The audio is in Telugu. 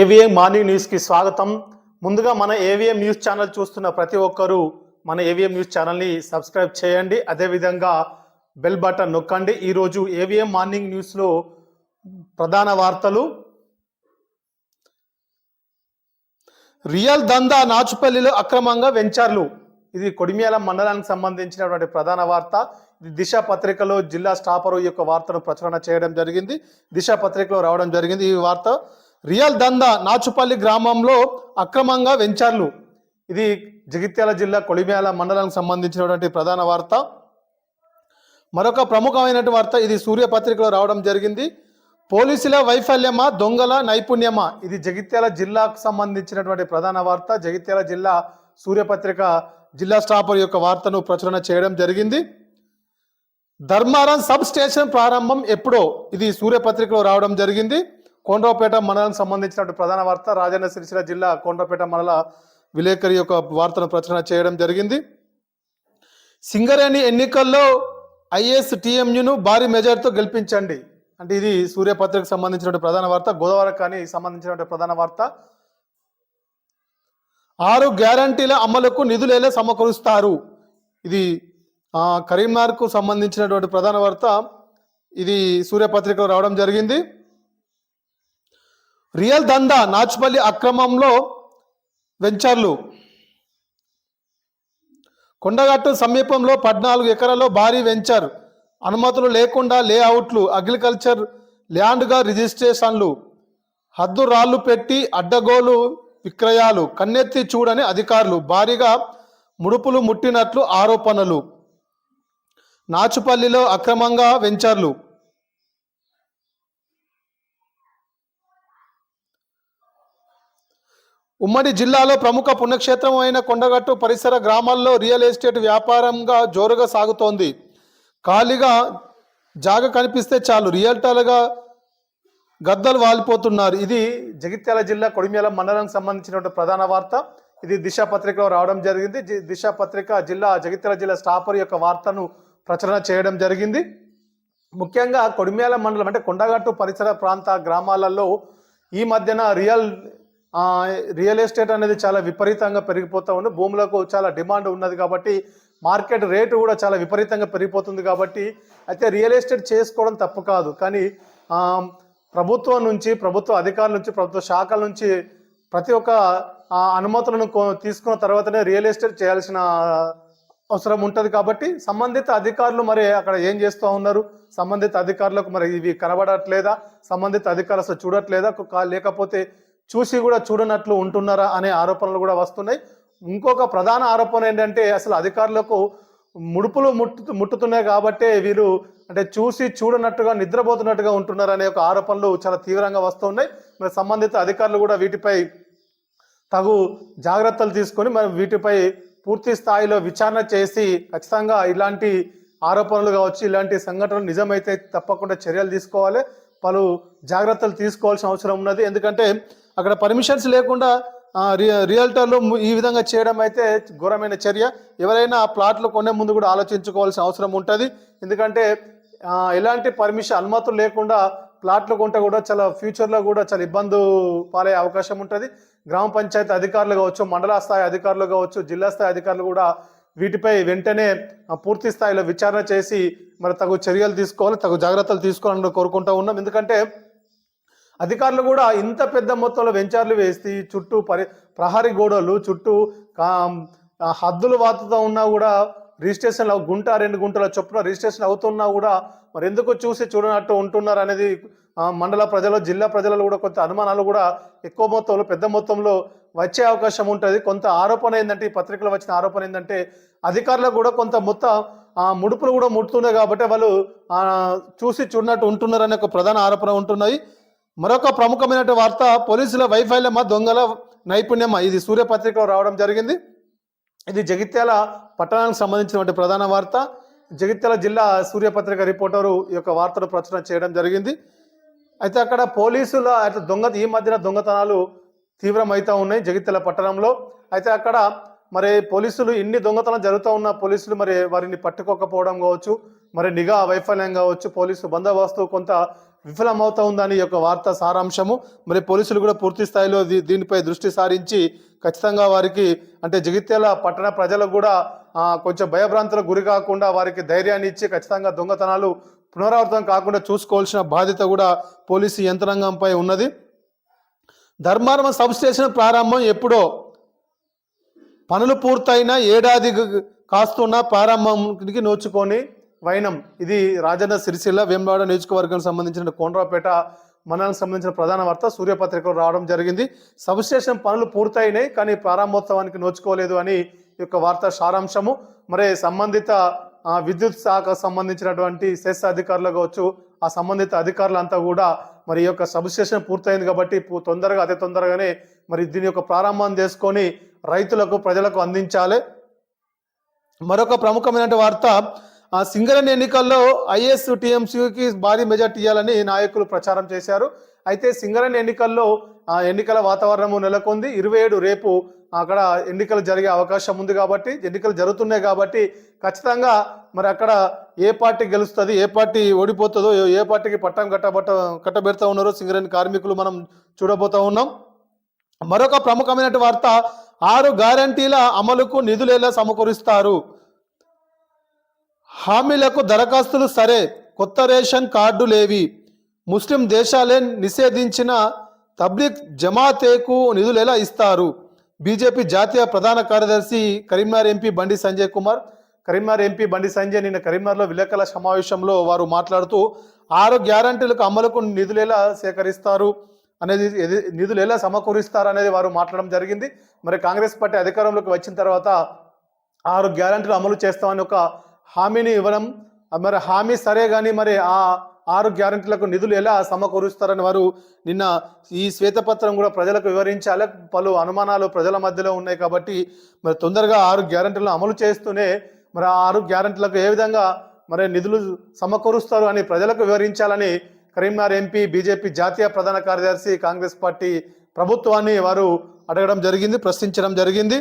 ఏవిఎం మార్నింగ్ న్యూస్కి స్వాగతం. ముందుగా మన ఏవిఎం న్యూస్ ఛానల్ చూస్తున్న ప్రతి ఒక్కరూ మన ఏవిఎం న్యూస్ ఛానల్ని సబ్స్క్రైబ్ చేయండి. అదేవిధంగా బెల్ బటన్ నొక్కండి. ఈరోజు ఏవిఎం మార్నింగ్ న్యూస్లో ప్రధాన వార్తలు. రియల్ దందా నాచుపల్లిలో అక్రమంగా వెంచర్లు. ఇది కొడిమేల మండలానికి సంబంధించినటువంటి ప్రధాన వార్త. ఇది దిశ పత్రికలో జిల్లా స్టాపరు ఈ యొక్క వార్తను ప్రచురణ చేయడం జరిగింది. దిశ పత్రికలో రావడం జరిగింది ఈ వార్త. రియల్ దందా నాచుపల్లి గ్రామంలో అక్రమంగా వెంచర్లు. ఇది జగిత్యాల జిల్లా కొలిమ్యాల మండలానికి సంబంధించినటువంటి ప్రధాన వార్త. మరొక ప్రముఖమైనటువంటి వార్త ఇది సూర్యపత్రికలో రావడం జరిగింది. పోలీసుల వైఫల్యమా దొంగల నైపుణ్యమా? ఇది జగిత్యాల జిల్లాకు సంబంధించినటువంటి ప్రధాన వార్త. జగిత్యాల జిల్లా సూర్యపత్రిక జిల్లా స్టాపర్ యొక్క వార్తను ప్రచురణ చేయడం జరిగింది. ధర్మారం సబ్ స్టేషన్ ప్రారంభం ఎప్పుడో? ఇది సూర్యపత్రికలో రావడం జరిగింది. కోండ్రాపేట మండలం సంబంధించినటువంటి ప్రధాన వార్త రాజన్న సిరిసిల్ల జిల్లా కోండ్రాపేట మండల విలేకరి యొక్క వార్తను ప్రచురణ చేయడం జరిగింది. సింగరేణి ఎన్నికల్లో ఐఎస్ టీఎంయూను భారీ మెజార్టీతో గెలిపించండి. అంటే ఇది సూర్యపత్రికకు సంబంధించినటువంటి ప్రధాన వార్త గోదావరి కానీ సంబంధించినటువంటి ప్రధాన వార్త. ఆరు గ్యారంటీల అమలుకు నిధులేలా సమకూరుస్తారు. ఇది కరీంనగర్కు సంబంధించినటువంటి ప్రధాన వార్త. ఇది సూర్యపత్రికలో రావడం జరిగింది. రియల్ దందా నాచుపల్లి అక్రమంలో వెంచర్లు. కొండగట్టు సమీపంలో పద్నాలుగు ఎకరాల్లో భారీ వెంచర్. అనుమతులు లేకుండా లేఅవుట్లు అగ్రికల్చర్ ల్యాండ్గా రిజిస్ట్రేషన్లు. హద్దు రాళ్ళు పెట్టి అడ్డగోలు విక్రయాలు. కన్నెత్తి చూడని అధికారులు. భారీగా ముడుపులు ముట్టినట్లు ఆరోపణలు. నాచుపల్లిలో అక్రమంగా వెంచర్లు. ఉమ్మడి జిల్లాలో ప్రముఖ పుణ్యక్షేత్రం అయిన కొండగట్టు పరిసర గ్రామాల్లో రియల్ ఎస్టేట్ వ్యాపారంగా జోరుగా సాగుతోంది. ఖాళీగా జాగ కనిపిస్తే చాలు రియల్టర్లుగా గద్దలు వాలిపోతున్నారు. ఇది జగిత్యాల జిల్లా కొడిమ్యాల మండలానికి సంబంధించినటువంటి ప్రధాన వార్త. ఇది దిశ పత్రికలో రావడం జరిగింది. దిశ పత్రిక జిల్లా జగిత్యాల జిల్లా స్టాపర్ యొక్క వార్తను ప్రచురణ చేయడం జరిగింది. ముఖ్యంగా కొడిమ్యాల మండలం అంటే కొండగట్టు పరిసర ప్రాంత గ్రామాలలో ఈ మధ్యన రియల్ రియల్ ఎస్టేట్ అనేది చాలా విపరీతంగా పెరిగిపోతూ ఉంది. భూములకు చాలా డిమాండ్ ఉన్నది కాబట్టి మార్కెట్ రేటు కూడా చాలా విపరీతంగా పెరిగిపోతుంది కాబట్టి అయితే రియల్ ఎస్టేట్ చేసుకోవడం తప్పు కాదు. కానీ ప్రభుత్వం నుంచి ప్రభుత్వ అధికారుల నుంచి ప్రభుత్వ శాఖల నుంచి ప్రతి ఒక్క అనుమతులను తీసుకున్న తర్వాతనే రియల్ ఎస్టేట్ చేయాల్సిన అవసరం ఉంటుంది కాబట్టి సంబంధిత అధికారులు మరి అక్కడ ఏం చేస్తూ ఉన్నారు? సంబంధిత అధికారులకు మరి ఇవి కనబడట్లేదా? సంబంధిత అధికారులు అసలు చూడట్లేదా? లేకపోతే చూసి కూడా చూడనట్లు ఉంటున్నారా అనే ఆరోపణలు కూడా వస్తున్నాయి. ఇంకొక ప్రధాన ఆరోపణ ఏంటంటే అసలు అధికారులకు ముడుపులు ముట్టు ముట్టుతున్నాయి కాబట్టే వీరు అంటే చూసి చూడనట్టుగా నిద్రపోతున్నట్టుగా ఉంటున్నారు అనే ఒక ఆరోపణలు చాలా తీవ్రంగా వస్తున్నాయి. మరి సంబంధిత అధికారులు కూడా వీటిపై తగు జాగ్రత్తలు తీసుకొని మరి వీటిపై పూర్తి స్థాయిలో విచారణ చేసి ఖచ్చితంగా ఇలాంటి ఆరోపణలు కావచ్చు ఇలాంటి సంఘటనలు నిజమైతే తప్పకుండా చర్యలు తీసుకోవాలి. పలు జాగ్రత్తలు తీసుకోవాల్సిన అవసరం ఉన్నది. ఎందుకంటే అక్కడ పర్మిషన్స్ లేకుండా ఆ, రియల్టర్లు ఈ విధంగా చేయడం అయితే ఘోరమైన చర్య. ఎవరైనా ప్లాట్లు కొనే ముందు కూడా ఆలోచించుకోవాల్సిన అవసరం ఉంటుంది. ఎందుకంటే ఎలాంటి పర్మిషన్ అనుమతులు లేకుండా ప్లాట్లు కొంటే కూడా చాలా ఫ్యూచర్లో కూడా చాలా ఇబ్బంది పాలయ్యే అవకాశం ఉంటుంది. గ్రామ పంచాయతీ అధికారులు కావచ్చు మండల స్థాయి అధికారులు కావచ్చు జిల్లా స్థాయి అధికారులు కూడా వీటిపై వెంటనే పూర్తి స్థాయిలో విచారణ చేసి మరి తగు చర్యలు తీసుకోవాలి తగు జాగ్రత్తలు తీసుకోవాలని కోరుకుంటూ ఉన్నాం. ఎందుకంటే అధికారులు కూడా ఇంత పెద్ద మొత్తంలో వెంచర్లు వేసి చుట్టూ పరి ప్రహరీ గోడలు చుట్టూ హద్దులు వాతుతూ ఉన్నా కూడా రిజిస్ట్రేషన్ గుంట రెండు గుంటల చొప్పున రిజిస్ట్రేషన్ అవుతున్నా కూడా మరి ఎందుకు చూసి చూడనట్టు ఉంటున్నారు అనేది మండల ప్రజలు జిల్లా ప్రజలలో కూడా కొంత అనుమానాలు కూడా ఎక్కువ మొత్తంలో పెద్ద మొత్తంలో వచ్చే అవకాశం ఉంటుంది. కొంత ఆరోపణ ఏంటంటే ఈ పత్రికలో వచ్చిన ఆరోపణ ఏంటంటే అధికారులకు కూడా కొంత మొత్తం ఆ, ముడుపులు కూడా ముడుతున్నాయి కాబట్టి వాళ్ళు ఆ, చూసి చూడనట్టు ఉంటున్నారు అనే ఒక ప్రధాన ఆరోపణ ఉంటున్నాయి. మరొక ప్రముఖమైన వార్త పోలీసుల వైఫల్యమా దొంగల నైపుణ్యమా? ఇది సూర్యపత్రికలో రావడం జరిగింది. ఇది జగిత్యాల పట్టణానికి సంబంధించినటువంటి ప్రధాన వార్త. జగిత్యాల జిల్లా సూర్యపత్రిక రిపోర్టరు ఈ యొక్క వార్తను ప్రచురణ చేయడం జరిగింది. అయితే అక్కడ పోలీసుల అయితే దొంగ ఈ మధ్యన దొంగతనాలు తీవ్రమవుతూ ఉన్నాయి జగిత్యాల పట్టణంలో. అయితే అక్కడ మరి పోలీసులు ఇన్ని దొంగతనం జరుగుతూ ఉన్న పోలీసులు మరి వారిని పట్టుకోకపోవడం కావచ్చు మరి నిఘా వైఫల్యం కావచ్చు పోలీసు బందోబస్తు కొంత విఫలమవుతా ఉందని యొక్క వార్త సారాంశము. మరి పోలీసులు కూడా పూర్తి స్థాయిలో దీ- దీనిపై దృష్టి సారించి ఖచ్చితంగా వారికి అంటే జగిత్యాల పట్టణ ప్రజలకు కూడా కొంచెం భయభ్రాంతులకు గురి కాకుండా వారికి ధైర్యాన్ని ఇచ్చి ఖచ్చితంగా దొంగతనాలు పునరావృతం కాకుండా చూసుకోవాల్సిన బాధ్యత కూడా పోలీసు యంత్రాంగంపై ఉన్నది. ధర్మారం సబ్ స్టేషన్ ప్రారంభం ఎప్పుడో? పనులు పూర్తయిన ఏడాది కాస్తున్న ప్రారంభంకి నోచుకొని వైనం. ఇది రాజన్న సిరిసిల్ల వేమవాడ నియోజకవర్గానికి సంబంధించిన కోనరాపేట మండలానికి సంబంధించిన ప్రధాన వార్త. సూర్యపత్రికలు రావడం జరిగింది. సబ్స్టేషన్ పనులు పూర్తయినాయి కానీ ప్రారంభోత్సవానికి నోచుకోలేదు అని యొక్క వార్త సారాంశము. మరి సంబంధిత విద్యుత్ శాఖకు సంబంధించినటువంటి సెస్ అధికారులు కావచ్చు ఆ సంబంధిత అధికారులంతా కూడా మరి ఈ యొక్క సబ్స్టేషన్ పూర్తయింది కాబట్టి తొందరగా అతి తొందరగానే మరి దీని యొక్క ప్రారంభం చేసుకొని రైతులకు ప్రజలకు అందించాలి. మరొక ప్రముఖమైన వార్త ఆ సింగరేణి ఎన్నికల్లో ఐఎస్ టీఎంసీకి భారీ మెజార్టీ ఇవ్వాలని నాయకులు ప్రచారం చేశారు. అయితే సింగరేణి ఎన్నికల్లో ఆ ఎన్నికల వాతావరణము నెలకొంది. ఇరవై ఏడు రేపు అక్కడ ఎన్నికలు జరిగే అవకాశం ఉంది కాబట్టి ఎన్నికలు జరుగుతున్నాయి కాబట్టి ఖచ్చితంగా మరి అక్కడ ఏ పార్టీ గెలుస్తుంది ఏ పార్టీ ఓడిపోతుందో ఏ- పార్టీకి పట్టం కట్టబట్ట కట్టబెడతా ఉన్నారో సింగరేణి కార్మికులు మనం చూడబోతా ఉన్నాం. మరొక ప్రముఖమైన వార్త ఆరు గ్యారంటీల అమలుకు నిధులు ఎలా సమకూరుస్తారు. హామీలకు దరఖాస్తులు సరే కొత్త రేషన్ కార్డులేవి ముస్లిం దేశాలే నిషేధించిన తబ్లిక్ జమాతేకు నిధులు ఎలా ఇస్తారు. బీజేపీ జాతీయ ప్రధాన కార్యదర్శి కరీంనగర్ ఎంపీ బండి సంజయ్ కుమార్ కరీంనగర్ ఎంపీ బండి సంజయ్ నిన్న కరీంనగర్లో విలేకరుల సమావేశంలో వారు మాట్లాడుతూ ఆరు గ్యారంటీలకు అమలుకు నిధులు ఎలా సేకరిస్తారు అనేది ఎది- నిధులు ఎలా సమకూరుస్తారు అనేది వారు మాట్లాడడం జరిగింది. మరి కాంగ్రెస్ పార్టీ అధికారంలోకి వచ్చిన తర్వాత ఆరు గ్యారంటీలు అమలు చేస్తామని ఒక హామీని ఇవ్వడం మరి హామీ సరే కానీ మరి ఆ ఆరు గ్యారంటీలకు నిధులు ఎలా సమకూరుస్తారని వారు నిన్న ఈ శ్వేతపత్రం కూడా ప్రజలకు వివరించాలి. పలు అనుమానాలు ప్రజల మధ్యలో ఉన్నాయి కాబట్టి మరి తొందరగా ఆరు గ్యారంటీలను అమలు చేస్తూనే మరి ఆ ఆరు గ్యారంటీలకు ఏ విధంగా మరి నిధులు సమకూరుస్తారు అని ప్రజలకు వివరించాలని కరీంనగర్ ఎంపీ బీజేపీ జాతీయ ప్రధాన కార్యదర్శి కాంగ్రెస్ పార్టీ ప్రభుత్వాన్ని వారు అడగడం జరిగింది ప్రశ్నించడం జరిగింది.